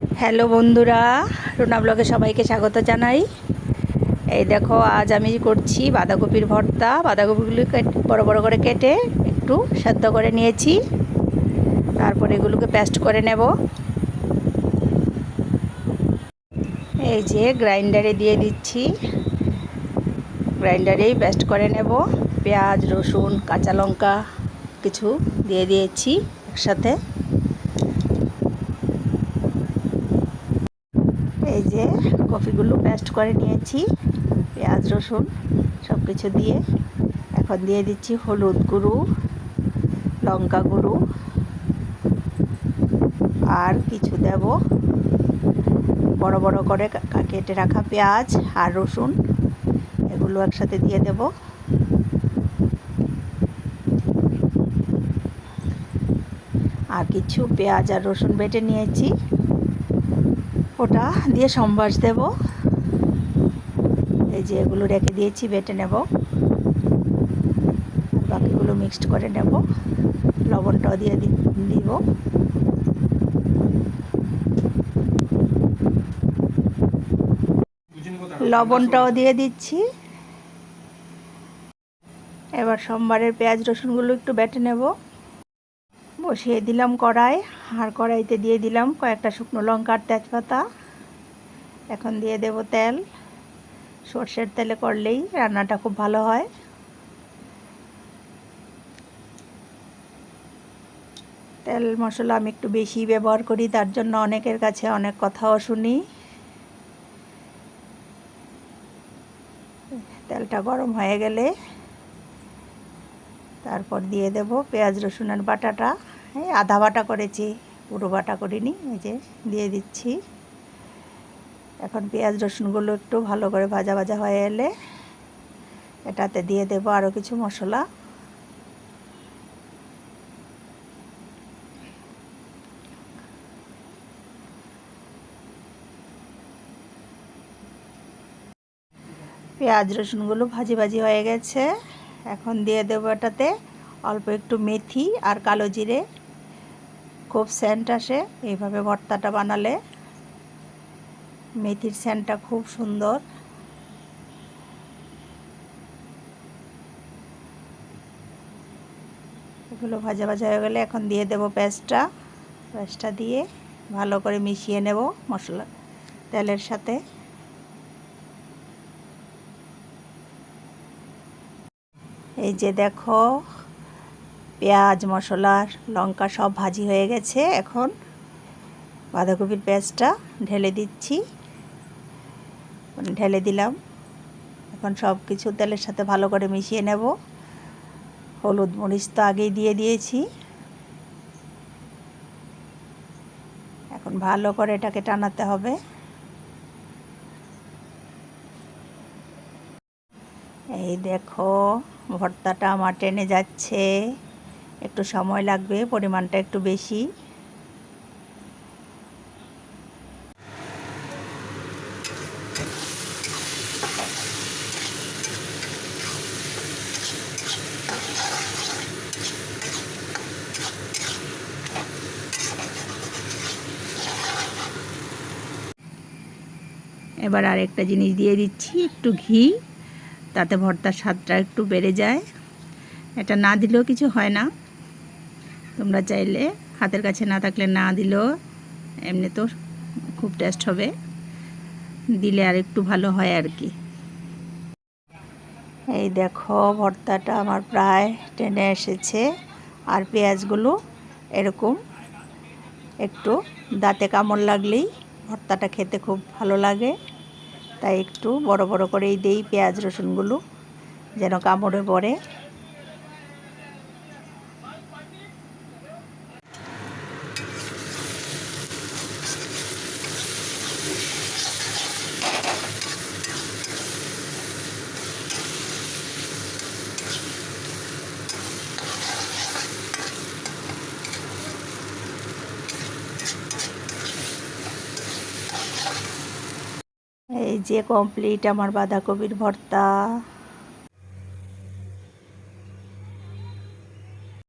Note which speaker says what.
Speaker 1: Hello বন্ধুরা, রুনা ব্লগে সবাইকে স্বাগত জানাই। এই দেখো, আজ আমি করছি বাঁধাকপির ভর্তা। বাঁধাকপিগুলি বড় বড় করে কেটে একটু সেদ্ধ করে নিয়েছি। তারপর এগুলোকে পেস্ট করে নেব। এই যে গ্রাইন্ডারে দিয়ে দিচ্ছি। গ্রাইন্ডারেই পেস্ট করে নেব। পেঁয়াজ, রসুন, কাঁচা লঙ্কা কিছু দিয়ে দিয়েছি একসাথে এই যে কফিগুলো পেস্ট করে নিয়েছি, পেঁয়াজ, রসুন সব কিছু দিয়ে। এখন দিয়ে দিচ্ছি হলুদ গুঁড়ো, লঙ্কা গুঁড়ো। আর কিছু দেব। বড় বড় করে কেটে রাখা পেঁয়াজ আর রসুন, এগুলো একসাথে দিয়ে দেব। আর কিছু পেঁয়াজ আর রসুন বেটে নিয়েছি। ওটা দিয়ে সম্বাস দেব। এই যে এগুলো রেখে দিয়েছি, বেটে নেব। বাকিগুলো মিক্সড করে নেব। লবণটাও দিয়ে দিব। লবণটাও দিয়ে দিচ্ছি। এবার সোমবারের পেঁয়াজ রসুনগুলো একটু বেটে নেব। বসিয়ে দিলাম কড়াই। আর কড়াইতে দিয়ে দিলাম কয়েকটা শুকনো লঙ্কার তেজপাতা। এখন দিয়ে দেব তেল। সর্ষের তেলে করলেই রান্নাটা খুব ভালো হয়। তেল মশলা আমি একটু বেশি ব্যবহার করি, তার জন্য অনেকের কাছে অনেক কথাও শুনি। তেলটা গরম হয়ে গেলে তারপর দিয়ে দেব পেঁয়াজ, রসুনের বাটাটা। এই আধা বাটা করেছি পুরো বাটা করিনি, এই যে দিয়ে দিচ্ছি। এখন পেঁয়াজ রসুনগুলো একটু ভালো করে ভাজা ভাজা হয়ে এলে এটাতে দিয়ে দেব আরও কিছু মশলা। পেঁয়াজ রসুনগুলো ভাজি ভাজি হয়ে গেছে, এখন দিয়ে দেবো এটাতে অল্প একটু মেথি আর কালো জিরে। খুব সেন্ট আসে, এইভাবে ভর্তাটা বানালে মেথির সেন্টটা খুব সুন্দর। এগুলো ভাজা ভাজা হয়ে গেলে এখন দিয়ে দেবো পেঁয়াজটা পেঁয়াজটা দিয়ে ভালো করে মিশিয়ে নেব মশলা, তেলের সাথে। এই যে দেখো পেঁয়াজ, মশলা, লঙ্কা সব ভাজি হয়ে গেছে। এখন বাঁধাকপির পেঁয়াজটা ঢেলে দিচ্ছি। মানে ঢেলে দিলাম। এখন সব কিছু তেলের সাথে ভালো করে মিশিয়ে নেব। হলুদ মরিচ তো আগেই দিয়ে দিয়েছি। এখন ভালো করে এটাকে টানাতে হবে। এই দেখো, ভর্তাটা আমার টেনে যাচ্ছে। একটু সময় লাগবে, পরিমাণটা একটু বেশি। এবার আরেকটা জিনিস দিয়ে দিচ্ছি, একটু ঘি, তাতে ভর্তার স্বাদটা একটু বেড়ে যায়। এটা না দিলেও কিছু হয় না। তোমরা চাইলে হাতের কাছে না থাকলে না দিলেও এমনি তো খুব টেস্ট হবে। দিলে আর একটু ভালো হয় আর কি। এই দেখো, ভর্তাটা আমার প্রায় টেনে এসেছে। আর পেঁয়াজগুলো এরকম একটু দাঁতে কামড় লাগলেই ভর্তাটা খেতে খুব ভালো লাগে। তাই একটু বড় বড় করেই দেই পেঁয়াজ রসুনগুলো, যেন কামড়ে পড়ে। এই যে কমপ্লিট আমার বাঁধাকপির ভর্তা।